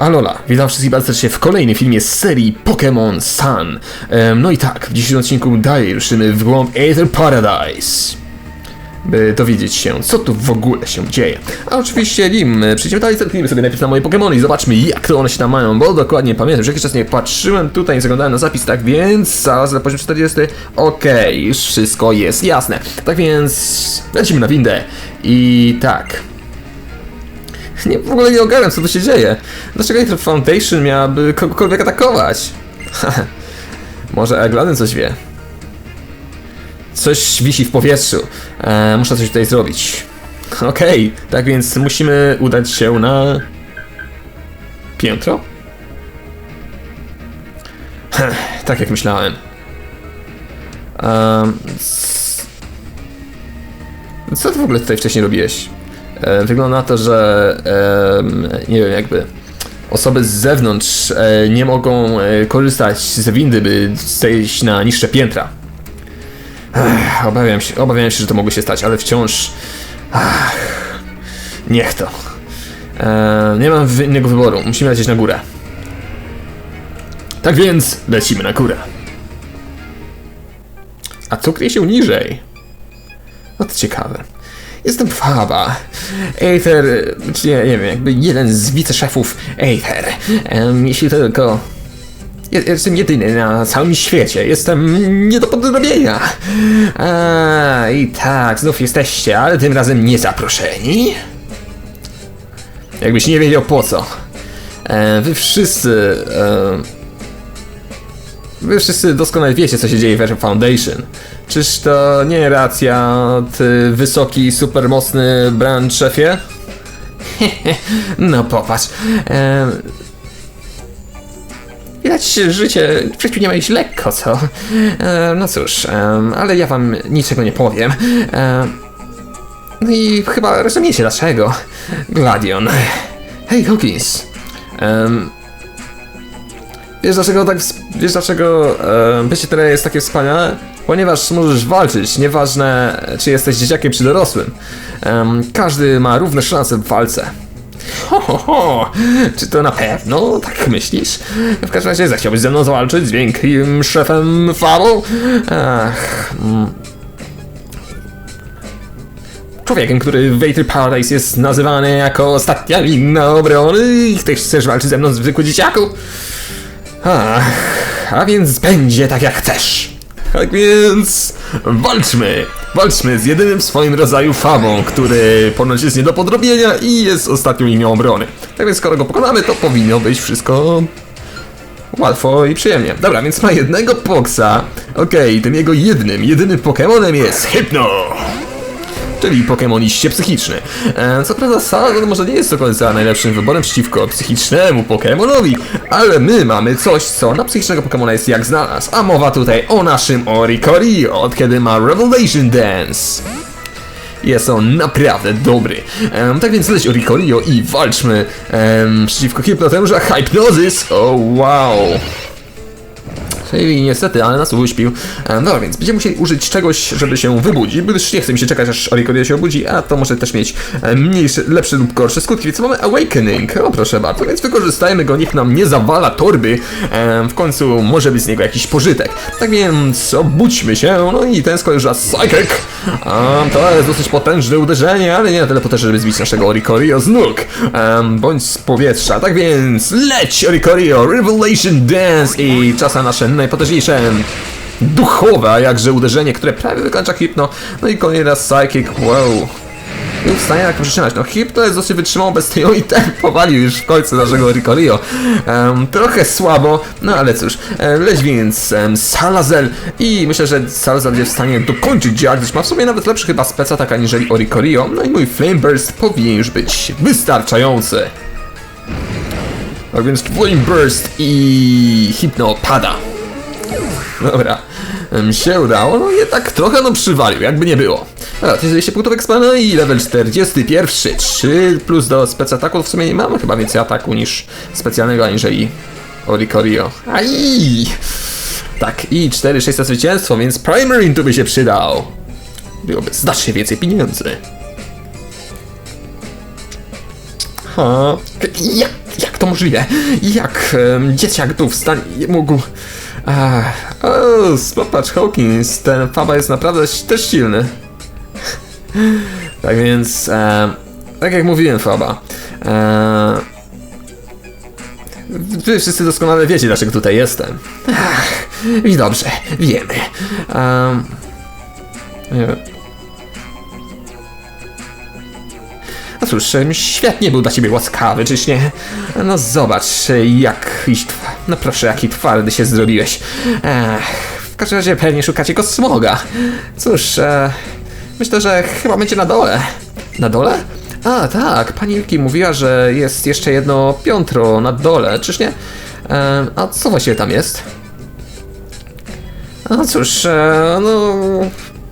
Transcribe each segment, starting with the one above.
Alola, witam wszystkich bardzo serdecznie w kolejnym filmie z serii Pokémon Sun. No i tak, w dzisiejszym odcinku dalej ruszymy w głąb Aether Paradise. By dowiedzieć się, co tu w ogóle się dzieje. A oczywiście, nim przejdziemy dalej, zerknijmy sobie najpierw na moje Pokémony i zobaczmy, jak to one się tam mają, bo dokładnie pamiętam, że jakiś czas nie patrzyłem tutaj, nie zaglądałem na zapis, tak więc zaraz na poziom 40. Okej, już wszystko jest jasne. Tak więc lecimy na windę i tak. Nie, w ogóle nie ogarniam, co tu się dzieje. Dlaczego Aether Foundation miałaby kogokolwiek atakować? Może Egladen coś wie. Coś wisi w powietrzu. E, muszę coś tutaj zrobić. Okej, tak więc musimy udać się na... Piętro? Tak jak myślałem. Um, co ty w ogóle tutaj wcześniej robiłeś? E, wygląda na to, że nie wiem, jakby osoby z zewnątrz e, nie mogą e, korzystać z windy, by zejść na niższe piętra. Obawiam się, obawiam się, że to mogło się stać, ale wciąż. Niech to. Nie mam innego wyboru, musimy lecieć na górę. Tak więc lecimy na górę. A co kryje się niżej? No to ciekawe. Jestem Faba. Aether, czy nie, nie wiem, jakby jeden z wiceszefów Aether. Em, jeśli tylko... Jestem jedyny na całym świecie. Jestem nie do podrobienia. A, i tak, znów jesteście, ale tym razem nie zaproszeni. Jakbyś nie wiedział po co. E, wy wszyscy... E, Wy wszyscy doskonale wiecie, co się dzieje w Foundation. Czyż to nie racja, ty wysoki, supermocny branch szefie? no popatrz. Em, Widać, życie życiu nie iść lekko, co? E, no cóż, em, ale ja wam niczego nie powiem. E, no i chyba rozumiecie dlaczego. Gladion. Hej, Hawkins. Em, Wiesz dlaczego tak, wiesz dlaczego e, bycie teraz jest takie wspaniałe? Ponieważ możesz walczyć, nieważne czy jesteś dzieciakiem czy dorosłym. Em, każdy ma równe szanse w walce. Ho, ho, ho. Czy to na pewno tak myślisz? W każdym razie zechciałbyś ze mną zawalczyć z wielkim szefem Fabą? Ach, mm. Człowiekiem, który w Aether Paradise jest nazywany jako ostatnia linna obrony i ty chcesz walczyć ze mną zwykły dzieciaku? Ach, a więc będzie tak jak chcesz. Tak więc walczmy! Walczmy z jedynym w swoim rodzaju fabą, który ponoć jest nie do podrobienia i jest ostatnią linią obrony. Tak więc skoro go pokonamy, to powinno być wszystko łatwo i przyjemnie. Dobra, więc ma jednego poksa. Okej, tym jego jednym, jedynym Pokemonem jest Hypno! Czyli pokemoniście psychiczny. E, co prawda Saladin może nie jest do końca najlepszym wyborem przeciwko psychicznemu Pokemonowi, ale my mamy coś, co na psychicznego Pokemona jest jak znalazł, a mowa tutaj o naszym Oricorio, od kiedy ma Revelation Dance. Jest on naprawdę dobry. Em, tak więc leć Oricorio i walczmy em, przeciwko Hypnotemrze Hypnosis. O wow. I niestety, ale nas uśpił. E, Dobra, więc będziemy musieli użyć czegoś, żeby się wybudzić, gdyż nie chce mi się czekać, aż Oricorio się obudzi, a to może też mieć e, mniejsze, lepsze lub gorsze skutki, więc mamy Awakening. O, proszę bardzo, więc wykorzystajmy go, niech nam nie zawala torby. E, W końcu może być z niego jakiś pożytek. Tak więc obudźmy się, no i ten raz Psychic. To jest dosyć potężne uderzenie, ale nie na tyle potężne, żeby zbić naszego Oricorio z nóg, em, bądź z powietrza. Tak więc leć Oricorio, Revelation Dance i czas na nasze najpotężniejsze duchowe, a jakże uderzenie, które prawie wykończa Hypno. No i kolejny raz Psychic, wow. Był w stanie tak przytrzymać. No Hypno jest dosyć wytrzymał bez tego i ten powalił już w końcu naszego Ricorio. Um, trochę słabo, no ale cóż. Leć więc um, Salazel i myślę, że Salazel będzie w stanie dokończyć dział, gdyż ma w sobie nawet lepszy chyba spec atak aniżeli Oricorio. No i mój Flame Burst powinien już być wystarczający. Tak więc Flame Burst i Hypno pada. Dobra, em, się udało, no jednak trochę no przywalił, jakby nie było. Dobra, 200 punktów ekspana i level 41, 3 plus do spec ataku, w sumie nie mamy chyba więcej ataku niż specjalnego, aniżeli Oricorio. Aj! Tak, i 4 600 zwycięstwo, więc Primarine tu by się przydał. Byłoby znacznie więcej pieniędzy. Ha, jak, jak to możliwe? Jak em, dzieciak tu wstanie mógł... Ach, popatrz Hawkins, ten Faba jest naprawdę też silny. Tak więc, em, tak jak mówiłem Faba, em, Wy wszyscy doskonale wiecie, dlaczego tutaj jestem. Ach, i dobrze, wiemy. Um, nie wiem. No cóż, em, świat nie był dla ciebie łaskawy, czyż nie? No zobacz, e, jak... No proszę, jaki twardy się zrobiłeś. Ech, w każdym razie pewnie szukacie kosmoga. Cóż, e, myślę, że chyba będzie na dole. Na dole? A, tak, pani Ilki mówiła, że jest jeszcze jedno piątro na dole, czyż nie? E, a co właściwie tam jest? No cóż, e, no.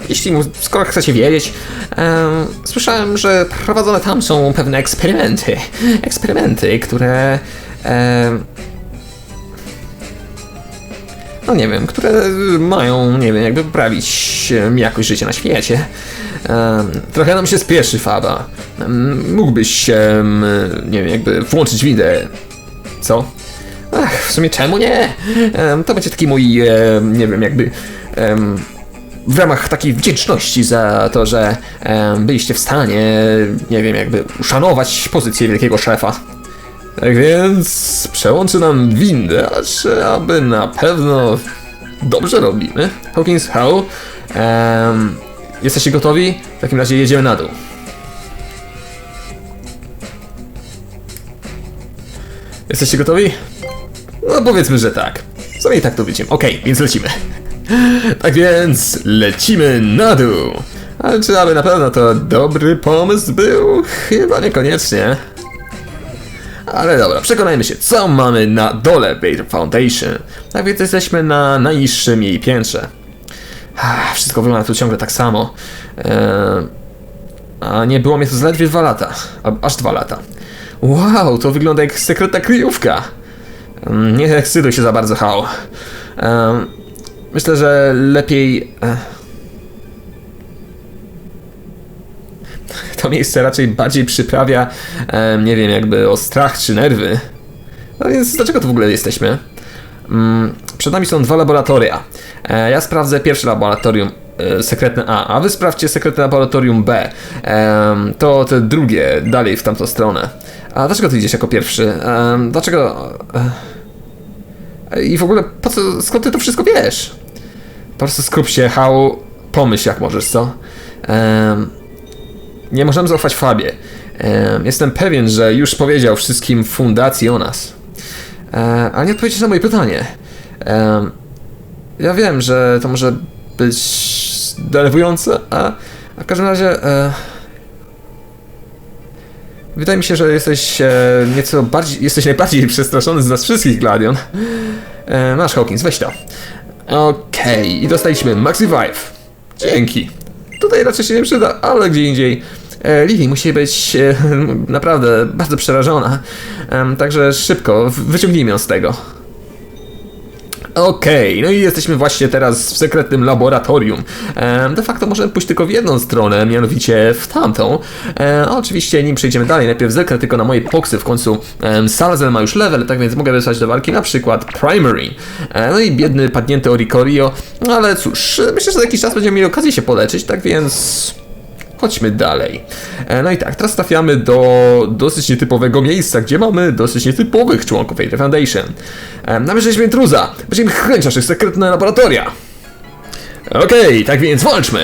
Jeśli mu, skoro chcecie wiedzieć, e, słyszałem, że prowadzone tam są pewne eksperymenty. Eksperymenty, które. E, no nie wiem, które mają, nie wiem, jakby poprawić jakość życia na świecie. Trochę nam się spieszy, Faba. Mógłbyś, em, nie wiem, jakby włączyć wideo. Co? Ach, w sumie czemu nie? To będzie taki mój, nie wiem, jakby w ramach takiej wdzięczności za to, że byliście w stanie, nie wiem, jakby uszanować pozycję wielkiego szefa. Tak więc przełączy nam windę, aby na pewno dobrze robimy. Hawkins, how? Em, jesteście gotowi? W takim razie jedziemy na dół. Jesteście gotowi? No powiedzmy, że tak. W sumie i tak to widzimy. Okej, więc lecimy. Tak więc lecimy na dół. Ale czy aby na pewno to dobry pomysł był? Chyba niekoniecznie. Ale dobra, przekonajmy się, co mamy na dole Beta Foundation. Tak więc jesteśmy na najniższym jej piętrze. Wszystko wygląda tu ciągle tak samo. Eee, a nie było mnie tu zaledwie dwa lata. Aż dwa lata. Wow, to wygląda jak sekretna kryjówka. Mm, Nie ekscytuj się za bardzo, Hał. Em, myślę, że lepiej... Miejsce raczej bardziej przyprawia, em, nie wiem, jakby o strach czy nerwy. No więc dlaczego tu w ogóle jesteśmy? Mm, przed nami są dwa laboratoria. E, ja sprawdzę pierwsze laboratorium, e, sekretne A, a wy sprawdźcie sekretne laboratorium B. Em, to te drugie, dalej w tamtą stronę. A dlaczego ty idziesz jako pierwszy? Em, dlaczego... E, I w ogóle, po co, skąd ty to wszystko wiesz? Po prostu skup się, Hał, pomyśl jak możesz, co? Em, nie możemy zaufać Fabie. Em, jestem pewien, że już powiedział wszystkim w fundacji o nas. E, ale nie odpowiedzieć na moje pytanie. Em, ja wiem, że to może być denerwujące, a, a w każdym razie. E, wydaje mi się, że jesteś e, nieco bardziej. Jesteś najbardziej przestraszony z nas wszystkich, Gladion. E, masz Hawkins, weź to. Okej, i dostaliśmy Maxi Vive. Dzięki. Tutaj raczej się nie przyda, ale gdzie indziej. E, Lili musi być e, naprawdę bardzo przerażona. Także szybko, wyciągnijmy ją z tego. Okej, no i jesteśmy właśnie teraz w sekretnym laboratorium. De facto możemy pójść tylko w jedną stronę, mianowicie w tamtą. E, a oczywiście nim przejdziemy dalej, najpierw zerknę tylko na moje poksy, w końcu em, Salzel ma już level, tak więc mogę wysłać do walki na przykład Primary. E, no i biedny, padnięty Oricorio, ale cóż, myślę, że za jakiś czas będziemy mieli okazję się poleczyć, tak więc... Chodźmy dalej. E, No i tak, teraz trafiamy do dosyć nietypowego miejsca, gdzie mamy dosyć nietypowych członków Aether Foundation. E, Namierzyliśmy intruza. Będziemy chronić nasze sekretne laboratoria. Okej, tak więc walczmy.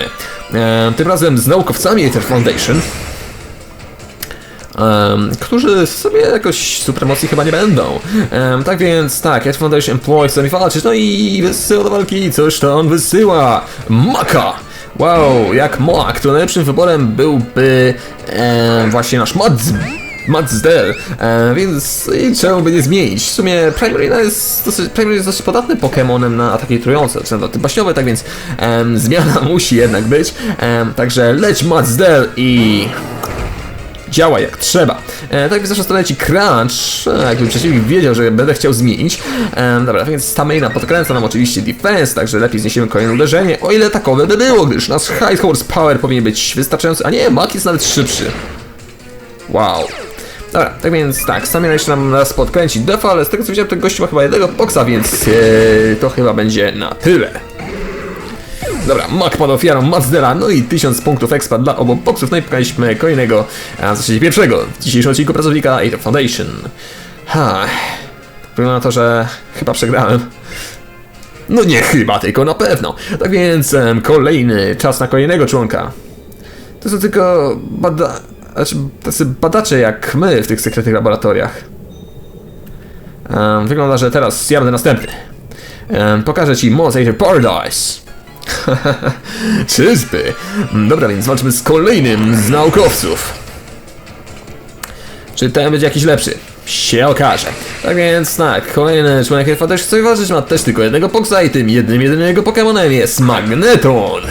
E, Tym razem z naukowcami Aether Foundation. którzy sobie jakoś supermocy chyba nie będą. Tak więc tak, Aether Foundation employs chce mi walczyć, no i wysyła do walki, coś to on wysyła. Maka! Wow, jak Moak, to najlepszym wyborem byłby e, właśnie nasz Mads. Del, e, więc i czemu by nie zmienić? W sumie Primarina jest dosyć, Primarina jest dosyć podatnym Pokemonem na ataki trujące, czy na baśniowe, tak więc em, zmiana musi jednak być. Em, także leć Mads Del i działa jak trzeba. E, tak więc zawsze stronę ci crunch, e, jakby przeciwnik wiedział, że będę chciał zmienić. E, dobra, więc stamina podkręca nam oczywiście defense, także lepiej zniesiemy kolejne uderzenie, o ile takowe by było, gdyż nasz high horse power powinien być wystarczający, a nie, Mak jest nawet szybszy. Wow. Dobra, tak więc tak, Stamina jeszcze nam raz podkręci defa, ale z tego co widziałem, to gościu ma chyba jednego boksa, więc e, to chyba będzie na tyle. Dobra, Mac pod ofiarą Mazdela, no i 1000 punktów expa dla obu boksów, no i kolejnego, a w zasadzie pierwszego w dzisiejszym odcinku pracownika Aether Foundation. Ha, wygląda na to, że chyba przegrałem. No nie chyba, tylko na pewno. Tak więc em, kolejny, czas na kolejnego członka. To są tylko bada... Znaczy, tacy badacze jak my w tych sekretnych laboratoriach. Em, wygląda, że teraz ja będę następny. Em, pokażę ci Aether Paradise. Czyżby? Dobra, więc walczmy z kolejnym z naukowców. Czy ten będzie jakiś lepszy? Się okaże. Tak więc tak, kolejny członek Alpha też chce walczyć, ma też tylko jednego poksa i tym jednym, jedynym jego Pokemonem jest Magneton.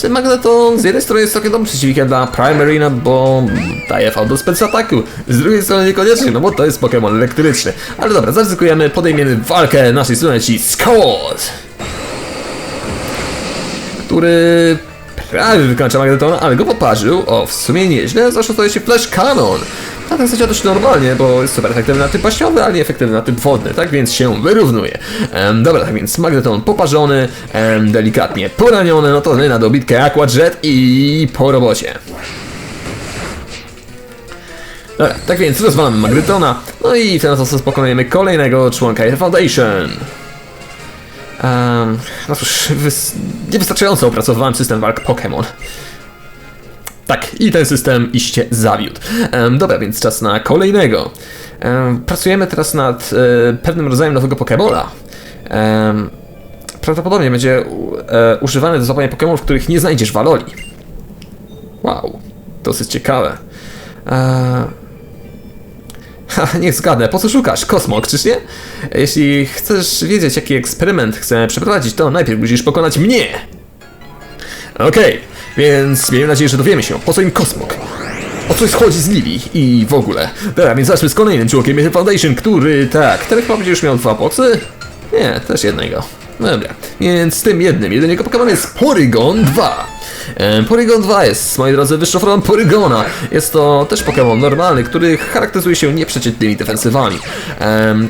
Czy Magneton z jednej strony jest całkiem dobrym przeciwnikiem dla Primarina, bo daje V do spec ataku, z drugiej strony niekoniecznie, no bo to jest Pokémon elektryczny. Ale dobra, zaryzykujemy, podejmiemy walkę naszej studenci Scott który prawie wykończa Magnetona, ale go poparzył. O, w sumie nieźle, to się Flash Cannon. A tak zadziała dość normalnie, bo jest super efektywny na typ paśniowy, ale nieefektywny na typ wodny, tak więc się wyrównuje. Em, dobra, tak więc Magneton poparzony, delikatnie poraniony, no to na dobitkę Aqua Jet i po robocie. Dobra, tak więc rozwalamy Magnetona, no i w ten kolejnego członka Air Foundation. Um, no cóż, wys- niewystarczająco opracowałem system walk Pokémon. Tak, i ten system iście zawiódł. Em, dobra, więc czas na kolejnego. Em, pracujemy teraz nad e, pewnym rodzajem nowego Pokémola. Em, prawdopodobnie będzie e, używany do złapania Pokémonów, których nie znajdziesz w Aloli. Wow, dosyć ciekawe. E, Ha, niech zgadnę, po co szukasz? Kosmok, czyż nie? Jeśli chcesz wiedzieć, jaki eksperyment chcę przeprowadzić, to najpierw musisz pokonać mnie! Okej, więc miejmy nadzieję, że dowiemy się, po co im kosmok. O co chodzi z Lili i w ogóle. Dobra, więc zacznę z kolejnym Mythic Foundation, który, tak, będzie już miał dwa boksy? Nie, też jednego. No Dobra, więc tym jednym, jeden jego Pokémon jest Porygon 2. Em, Porygon 2 jest, moi drodzy, formą Porygona. Jest to też Pokémon normalny, który charakteryzuje się nieprzeciętnymi defensywami.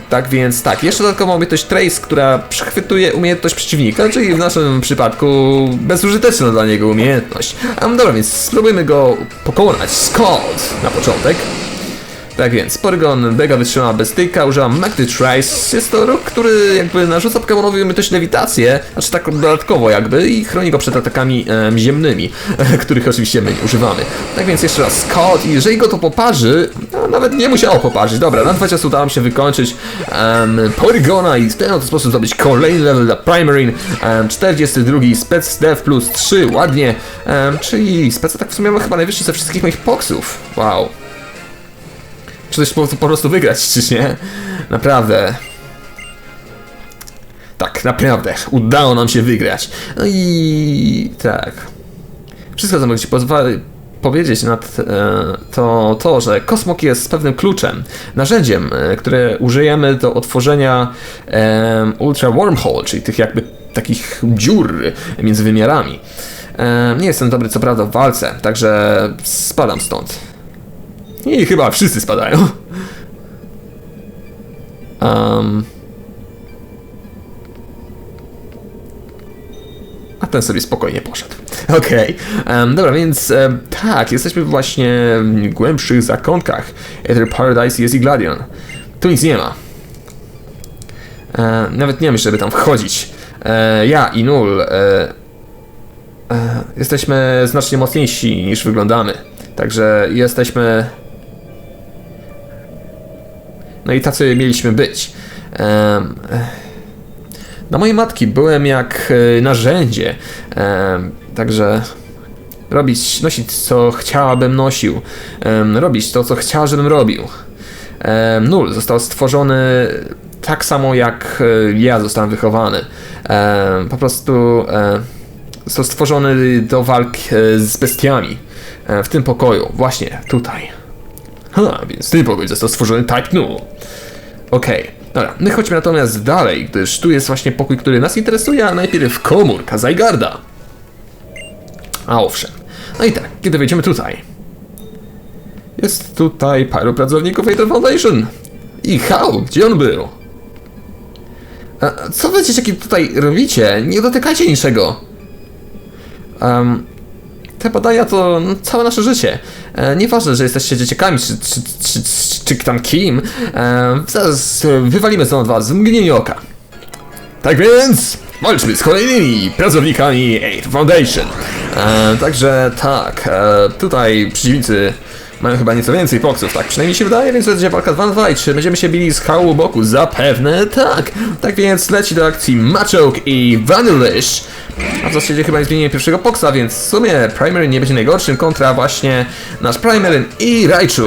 Tak więc tak, jeszcze dodatkowo umiejętność Trace, która przechwytuje umiejętność przeciwnika, czyli w naszym przypadku bezużyteczna dla niego umiejętność. Um, dobra, więc spróbujmy go pokonać. Scott na początek. Tak więc, Porygon Bega wytrzymała bez styka, użyłam Magdy Trice. Jest to róg, który jakby narzuca Pokemonowi umiejętność lewitację, znaczy tak dodatkowo jakby i chroni go przed atakami em, ziemnymi, których oczywiście my używamy. Tak więc jeszcze raz Scott i jeżeli go to poparzy, no, nawet nie musiało poparzyć. Dobra, na dwa ciosy udało mi się wykończyć Porygona i w ten oto sposób zdobyć kolejny level dla Primarine. Um, 42 Spec Dev plus 3, ładnie. Czyli spec atak w sumie ma chyba najwyższy ze wszystkich moich poksów. Wow. Czy też po, po prostu wygrać, czy nie? Naprawdę. Tak, naprawdę. Udało nam się wygrać. No i tak. Wszystko, co mogę ci powiedzieć nad e, to to, że Kosmok jest pewnym kluczem, narzędziem, e, które użyjemy do otworzenia Ultra Wormhole, czyli tych jakby takich dziur między wymiarami. Nie jestem dobry co prawda w walce, także spadam stąd. I chyba wszyscy spadają. Um. A ten sobie spokojnie poszedł. Okej. Em, dobra, więc em, tak, jesteśmy właśnie w głębszych zakątkach Ether Paradise jest i Gladion. Tu nic nie ma. E, nawet nie myślę, żeby tam wchodzić. E, ja i Null e, e, jesteśmy znacznie mocniejsi niż wyglądamy. Także jesteśmy no i tacy mieliśmy być. Dla mojej matki byłem jak e, narzędzie. Także robić, nosić co chciałabym nosił. Robić to, co chciała, żebym robił. Nul został stworzony tak samo jak e, ja zostałem wychowany. Po prostu e, został stworzony do walk z bestiami. W tym pokoju, właśnie tutaj. Ha, więc ten pokój został stworzony Type Null. Okej, dobra, my chodźmy natomiast dalej, gdyż tu jest właśnie pokój, który nas interesuje, a najpierw komórka Zygarda. A owszem. No i tak, kiedy wejdziemy tutaj. Jest tutaj paru pracowników Aether Foundation. I Hał, gdzie on był? A, co wy dzieciaki tutaj robicie? Nie dotykajcie niczego. Um, te badania to całe nasze życie. E, nieważne, że jesteście dzieciakami, czy, czy, czy, czy, czy tam kim. E, zaraz wywalimy stąd was w mgnieniu oka. Tak więc walczmy z kolejnymi pracownikami Aid Foundation. E, także tak, tutaj przeciwnicy mają chyba nieco więcej poksów, tak przynajmniej się wydaje, więc będzie walka 2 na 2 i czy będziemy się bili z hału boku? Zapewne tak. Tak więc leci do akcji Machoke i Vanillish. A w zasadzie chyba nie zmieniłem pierwszego poksa, więc w sumie Primarine nie będzie najgorszym kontra właśnie nasz Primarine i Raichu.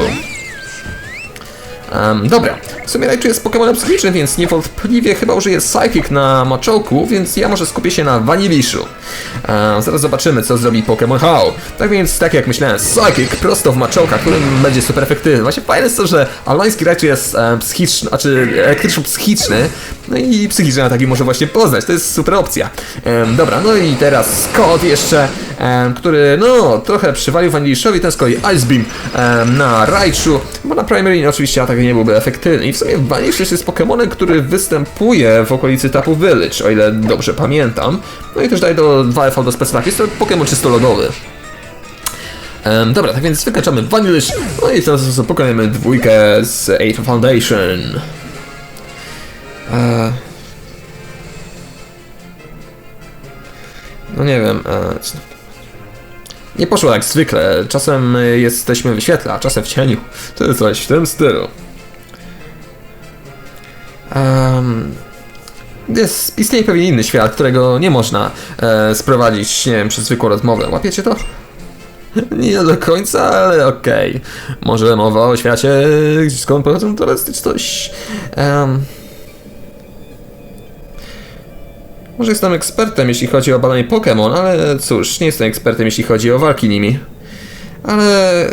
Um, dobra, w sumie Raichu jest Pokemonem psychicznym, więc niewątpliwie chyba użyję Psychic na Machołku, więc ja może skupię się na Vaniliszu. Um, zaraz zobaczymy, co zrobi Pokémon How. Tak więc, tak jak myślałem, Psychic prosto w Machołka, którym będzie super efektywny. Właśnie fajne jest to, że alański Raichu jest um, psychiczny, znaczy elektryczno-psychiczny, no i psychiczny ataki może właśnie poznać, to jest super opcja. Um, dobra, no i teraz Scott jeszcze, um, który no trochę przywalił Vaniliszowi, ten z kolei Ice Beam um, na Raichu, bo na Primarine oczywiście atak nie byłby efektywny. I w sumie Vanish jest Pokemonem, który występuje w okolicy Tapu Village, o ile dobrze pamiętam. No i też daje do 2FV do specjalach. Jest to Pokemon czysto lodowy. Um, dobra, tak więc wykaczamy Vanillish, no i w ten sposób pokonujemy dwójkę z Eight Foundation. E... No nie wiem, czy- nie poszło jak zwykle. Czasem jesteśmy w świetle, a czasem w cieniu. To jest coś w tym stylu. Um, jest, istnieje pewien inny świat, którego nie można e, sprowadzić, nie wiem, przez zwykłą rozmowę. Łapiecie to? Nie do końca, ale okej. Może mowa o świecie, skąd pochodzą turystycznie coś. Um, Może jestem ekspertem, jeśli chodzi o badanie Pokémon, ale cóż, nie jestem ekspertem, jeśli chodzi o walki nimi. Ale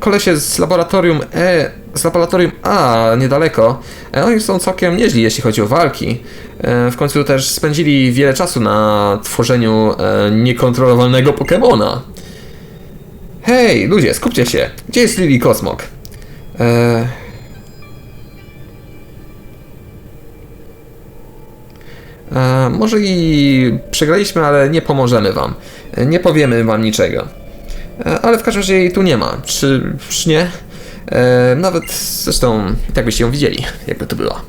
kolesie z laboratorium E, z laboratorium A niedaleko, e, oni są całkiem nieźli, jeśli chodzi o walki. E, w końcu też spędzili wiele czasu na tworzeniu e, niekontrolowalnego Pokémona. Hej, ludzie, skupcie się. Gdzie jest Lily Kosmok? E, E, może i przegraliśmy, ale nie pomożemy wam. Nie powiemy wam niczego. Ale w każdym razie jej tu nie ma. Czy, czy nie? E, nawet zresztą, tak byście ją widzieli, jakby to było.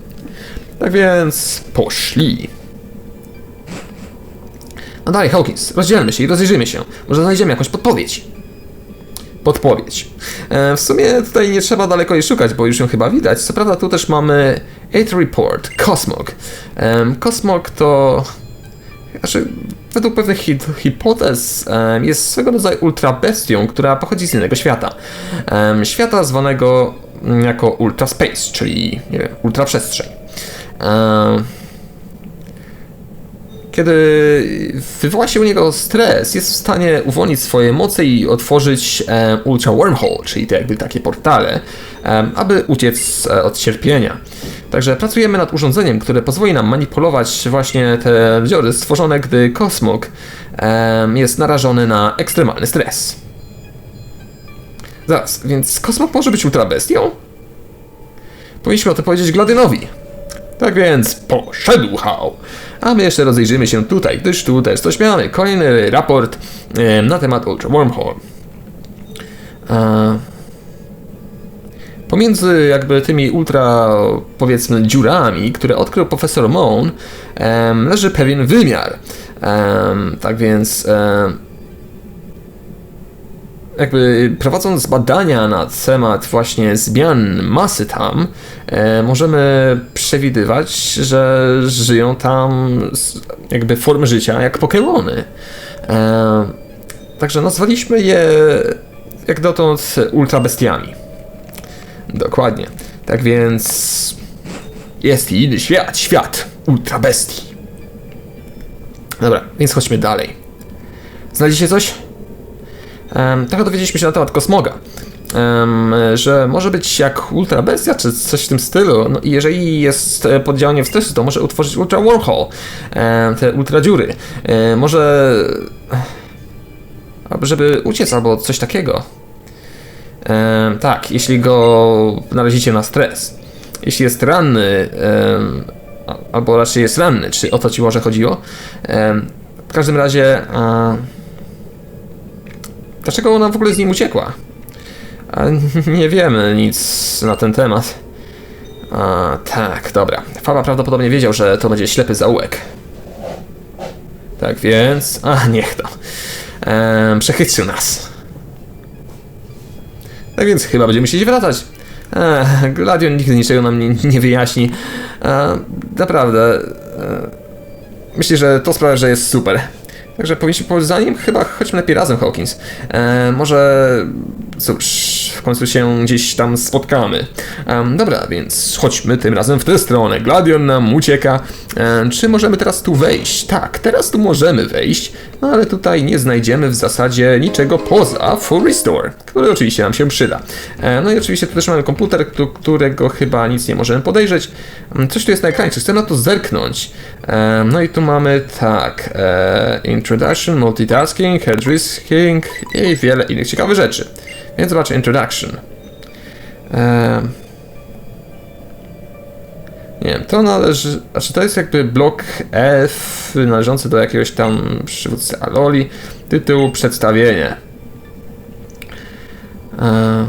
Tak więc poszli. No dalej, Hawkins, rozdzielmy się i rozejrzyjmy się. Może znajdziemy jakąś podpowiedź. Podpowiedź. E, w sumie tutaj nie trzeba daleko jej szukać, bo już ją chyba widać. Co prawda tu też mamy 8 Report, Cosmog. Em, Cosmog to... Znaczy, według pewnych hipotez jest swego rodzaju ultrabestią, która pochodzi z innego świata. Świata zwanego mm, jako Ultra Space, czyli nie wiem, ultraprzestrzeń. Kiedy wywoła się u niego stres, jest w stanie uwolnić swoje moce i otworzyć Ultra Wormhole, czyli te jakby takie portale, aby uciec e, od cierpienia. Także pracujemy nad urządzeniem, które pozwoli nam manipulować właśnie te wziory stworzone, gdy kosmok em, jest narażony na ekstremalny stres. Zaraz, więc kosmok może być ultrabestią? Powinniśmy o tym powiedzieć Gladynowi. Tak więc poszedł Hał. A my jeszcze rozejrzymy się tutaj, gdyż tu też coś mamy. Kolejny raport e, na temat Ultra Wormhole. E, pomiędzy jakby tymi ultra, powiedzmy, dziurami, które odkrył profesor Moon, leży pewien wymiar. Tak więc jakby prowadząc badania na temat właśnie zmian masy tam, e, możemy przewidywać, że żyją tam jakby formy życia jak Pokémony. E, także nazwaliśmy je jak dotąd ultrabestiami. Dokładnie. Tak więc jest i inny świat, świat ultrabestii. Dobra, więc chodźmy dalej. Znajdziecie coś? Um, trochę dowiedzieliśmy się na temat Kosmoga. Em, że może być jak Ultra Bestia, czy coś w tym stylu. No jeżeli jest e, pod działaniem stresu, to może utworzyć Ultra Wormhole, em, te Ultra Dziury. E, może. albo żeby uciec, albo coś takiego. E, tak, jeśli go narazicie na stres. Jeśli jest ranny, a- albo raczej jest ranny, czy o to ci może chodziło? Em, w każdym razie, a, dlaczego ona w ogóle z nim uciekła? A, nie wiemy nic na ten temat. A, tak, dobra. Faba prawdopodobnie wiedział, że to będzie ślepy zaułek. Tak więc. A, niech to. Przechytrzył nas. Tak więc chyba będziemy musieli wracać. Ech, Gladion nigdy niczego nam nie, nie wyjaśni. E, naprawdę. E, myślę, że to sprawia, że jest super. Także powinniśmy pójść za nim? Chyba chodźmy lepiej razem, Hawkins. E, może. Cóż, w końcu się gdzieś tam spotkamy. Em, dobra, więc chodźmy tym razem w tę stronę. Gladion nam ucieka. E, czy możemy teraz tu wejść? Tak, teraz tu możemy wejść, no ale tutaj nie znajdziemy w zasadzie niczego poza Full Restore, który oczywiście nam się przyda. E, no i oczywiście tu też mamy komputer, którego chyba nic nie możemy podejrzeć. Mm, Coś tu jest na ekranie, czy chcę na to zerknąć? E, no i tu mamy tak, e, Introduction, Multitasking, Head Risking i wiele innych ciekawych rzeczy. Więc zobaczę Introduction. E, nie wiem, to należy. Znaczy, to jest jakby blok F należący do jakiegoś tam przywódcy Aloli. Tytuł Przedstawienie. E,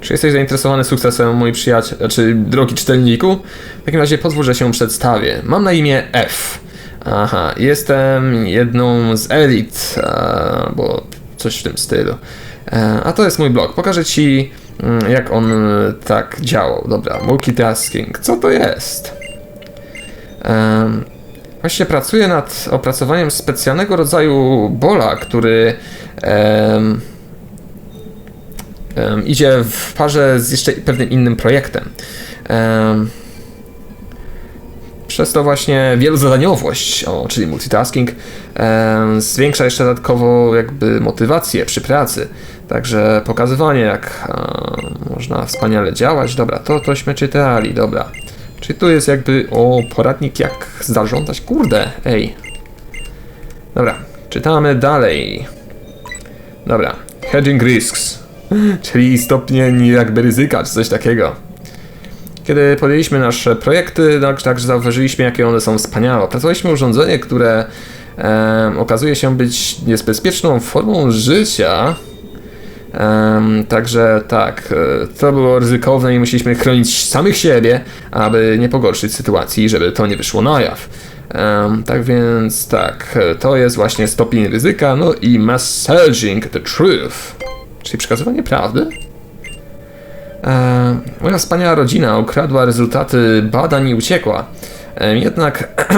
czy jesteś zainteresowany sukcesem, mój przyjaciel, znaczy drogi czytelniku? W takim razie pozwól, że się przedstawię. Mam na imię F. Aha, jestem jedną z elit, e, albo coś w tym stylu. E, A to jest mój blog. Pokażę Ci, jak on e, tak działał. Dobra, multitasking. Co to jest? Em, Właśnie pracuję nad opracowaniem specjalnego rodzaju bola, który em, em, idzie w parze z jeszcze pewnym innym projektem. Em, przez to właśnie wielozadaniowość, o, czyli multitasking, zwiększa jeszcze dodatkowo jakby motywację przy pracy. Także pokazywanie, jak można wspaniale działać. Dobra, to tośmy czytali, dobra. Czy tu jest jakby, o, poradnik jak zarządzać? Kurde, ej. Dobra, czytamy dalej. Dobra, hedging risks, czyli stopnień jakby ryzyka, czy coś takiego. Kiedy podjęliśmy nasze projekty, tak, także zauważyliśmy, jakie one są wspaniałe. Opracowaliśmy urządzenie, które em, okazuje się być niebezpieczną formą życia. Em, także tak, e, to było ryzykowne i musieliśmy chronić samych siebie, aby nie pogorszyć sytuacji, żeby to nie wyszło na jaw. Em, tak więc tak, e, to jest właśnie stopień ryzyka, no i messaging the truth, czyli przekazywanie prawdy. E, moja wspaniała rodzina ukradła rezultaty badań i uciekła. E, jednak,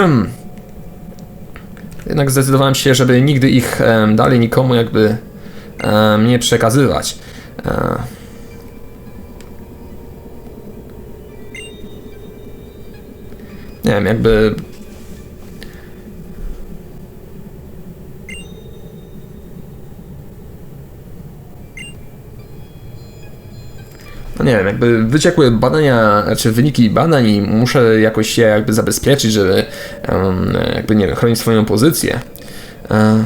jednak zdecydowałem się, żeby nigdy ich em, dalej nikomu jakby em, nie przekazywać. E, nie wiem, jakby no nie wiem, jakby wyciekły badania, znaczy wyniki badań i muszę jakoś się jakby zabezpieczyć, żeby em, jakby, nie wiem, chronić swoją pozycję. E,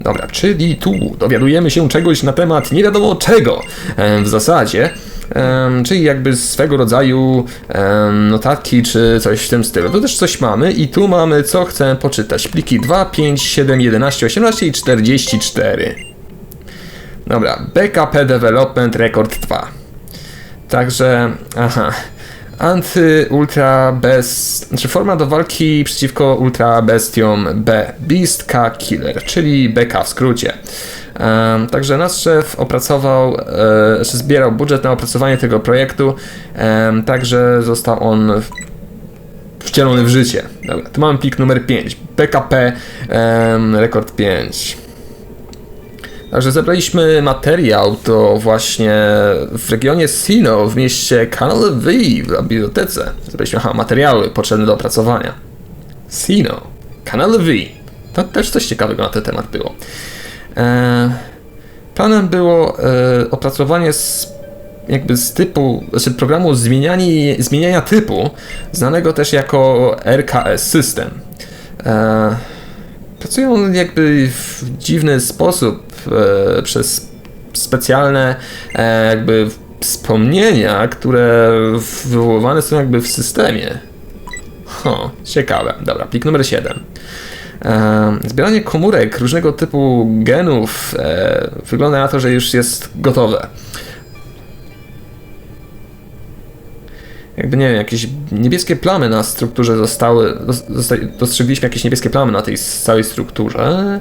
Dobra, czyli tu dowiadujemy się czegoś na temat nie wiadomo czego em, w zasadzie. Czyli jakby swego rodzaju notatki czy coś w tym stylu. Tu też coś mamy i tu mamy co chcę poczytać. Pliki 2, 5, 7, 11, 18 i 44. Dobra, BKP Development Record 2. Także, aha. Anty-ultra bez. Znaczy forma do walki przeciwko ultra bestiom B. Beast K Killer, czyli BK w skrócie. Em, także nasz szef opracował, e, znaczy zbierał budżet na opracowanie tego projektu, em, także został on wcielony w życie. Dobra, tu mamy plik numer 5. BKP em, rekord 5. Także zebraliśmy materiał, to właśnie w regionie Sino, w mieście Canal V, w bibliotece. Zebraliśmy materiały potrzebne do opracowania. Sino, Canal V. To też coś ciekawego na ten temat było. E, planem było e, opracowanie z, jakby z typu, znaczy programu zmieniani, zmieniania typu, znanego też jako RKS System. E, pracują jakby w dziwny sposób e, przez specjalne e, jakby wspomnienia, które wywoływane są jakby w systemie. Ho, ciekawe. Dobra, plik numer 7. E, zbieranie komórek różnego typu genów wygląda na to, że już jest gotowe. Jakby nie wiem, jakieś niebieskie plamy na strukturze zostały. Dostrzegliśmy jakieś niebieskie plamy na tej całej strukturze,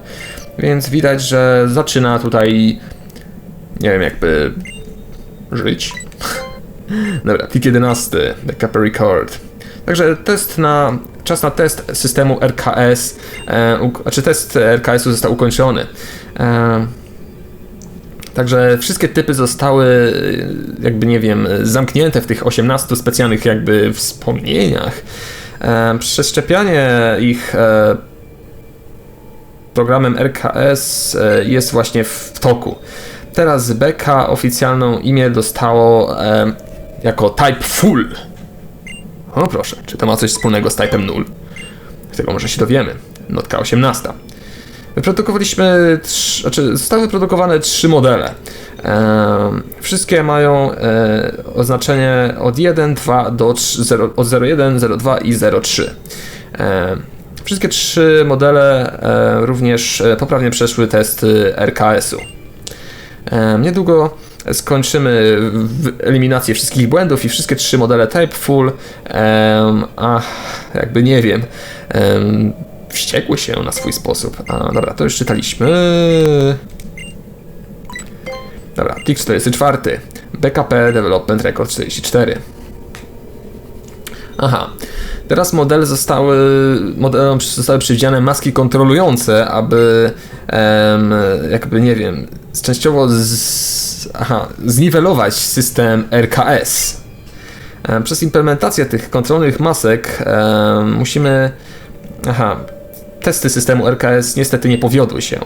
więc widać, że zaczyna tutaj. Nie wiem, jakby. żyć. Dobra, plik 11, backup record. Także test na. Czas na test systemu RKS, e, uk- znaczy test RKS-u został ukończony. E, Także wszystkie typy zostały, y, jakby nie wiem, zamknięte w tych 18 specjalnych jakby wspomnieniach. E, przeszczepianie ich e, programem RKS e, jest właśnie w toku. Teraz beka oficjalną imię dostało e, jako Type Full. O proszę, czy to ma coś wspólnego z Typem 0? Tego może się dowiemy. Notka 18. Wyprodukowaliśmy, znaczy zostały wyprodukowane trzy modele. Em, wszystkie mają e, oznaczenie od 1, 2 do 3, 0, od 01, 02 i 03. Em, wszystkie trzy modele e, również e, poprawnie przeszły testy RKS-u. Em, niedługo skończymy eliminację wszystkich błędów i wszystkie trzy modele Type Full, a jakby nie wiem, em, wściekły się na swój sposób. A dobra, to już czytaliśmy. Dobra, plik 44. BKP Development Record 44. Aha. Teraz modele zostały, modelom zostały maski kontrolujące, aby em, jakby nie wiem, częściowo z, aha, zniwelować system RKS. Em, Przez implementację tych kontrolnych masek musimy. Aha, testy systemu RKS niestety nie powiodły się.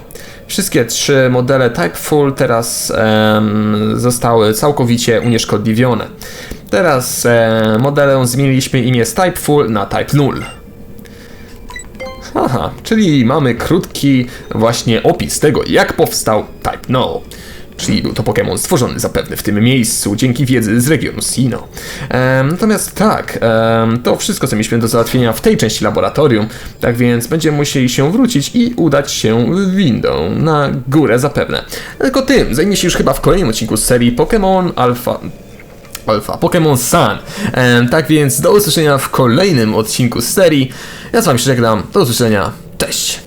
Wszystkie trzy modele Type Full teraz em, zostały całkowicie unieszkodliwione. Teraz e, modelem zmieniliśmy imię z Type Full na Type 0. Aha, czyli mamy krótki właśnie opis tego, jak powstał Type No. Czyli był to Pokémon stworzony zapewne w tym miejscu dzięki wiedzy z regionu Sinnoh. Em, natomiast tak, em, to wszystko, co mieliśmy do załatwienia w tej części laboratorium, tak więc będziemy musieli się wrócić i udać się windą na górę zapewne. Tylko tym zajmie się już chyba w kolejnym odcinku z serii Pokémon Alpha. Alpha, Pokémon Sun. Tak więc do usłyszenia w kolejnym odcinku z serii. Ja z wami się żegnam. Do usłyszenia. Cześć!